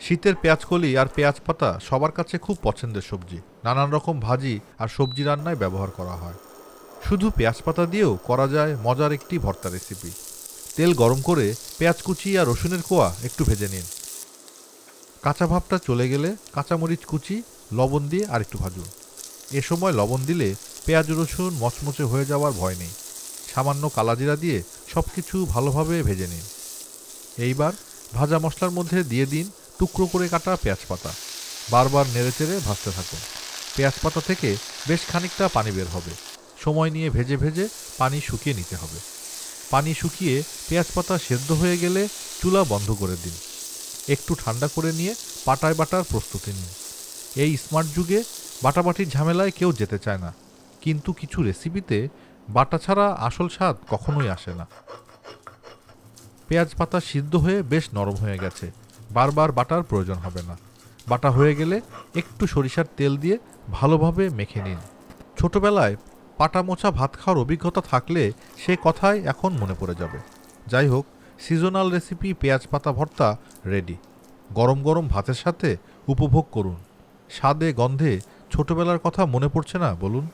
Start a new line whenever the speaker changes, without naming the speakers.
শীতের পেঁয়াজকলি আর পেঁয়াজ পাতা সবার কাছে খুব পছন্দের সবজি। নানান রকম ভাজি আর সবজি রান্নায় ব্যবহার করা হয়। শুধু পেঁয়াজ পাতা দিয়েও করা যায় মজার একটি ভর্তা রেসিপি। তেল গরম করে পেঁয়াজ কুচি আর রসুনের কোয়া একটু ভেজে নিন। কাঁচা ভাবটা চলে গেলে কাঁচামরিচ কুচি, লবণ দিয়ে আর একটু ভাজুন। এ সময় লবণ দিলে পেঁয়াজ, রসুন মচমচে হয়ে যাওয়ার ভয় নেই। সামান্য কালাজিরা দিয়ে সব কিছু ভালোভাবে ভেজে নিন। এইবার ভাজা মশলার মধ্যে দিয়ে দিন টুকরো করে কাটা পেঁয়াজ পাতা। বারবার নেড়েচেড়ে ভাজতে থাকুন। পেঁয়াজ পাতা থেকে বেশ খানিকটা পানি বের হবে। সময় নিয়ে ভেজে ভেজে পানি শুকিয়ে নিতে হবে। পানি শুকিয়ে পেঁয়াজ পাতা সেদ্ধ হয়ে গেলে চুলা বন্ধ করে দিন। একটু ঠান্ডা করে নিয়ে পাটায় বাটার প্রস্তুতি নিন। এই স্মার্ট যুগে বাটাবাটির ঝামেলায় কেউ যেতে চায় না। কিন্তু কিছু রেসিপিতে বাটা ছাড়া আসল স্বাদ কখনোই আসে না। পেঁয়াজ পাতা সিদ্ধ হয়ে বেশ নরম হয়ে গেছে। বারবার বাটার প্রয়োজন হবে না। বাটা হয়ে গেলে একটু সরিষার তেল দিয়ে ভালোভাবে মেখে নিন। ছোটবেলায় পাটা মোছা ভাত খাওয়ার অভিজ্ঞতা থাকলে সে কথাই এখন মনে পড়ে যাবে। যাই হোক সিজনাল রেসিপি পেঁয়াজ পাতা ভর্তা রেডি গরম গরম ভাতের সাথে উপভোগ করুন। স্বাদে গন্ধে ছোটবেলার কথা মনে পড়ছে না, বলুন।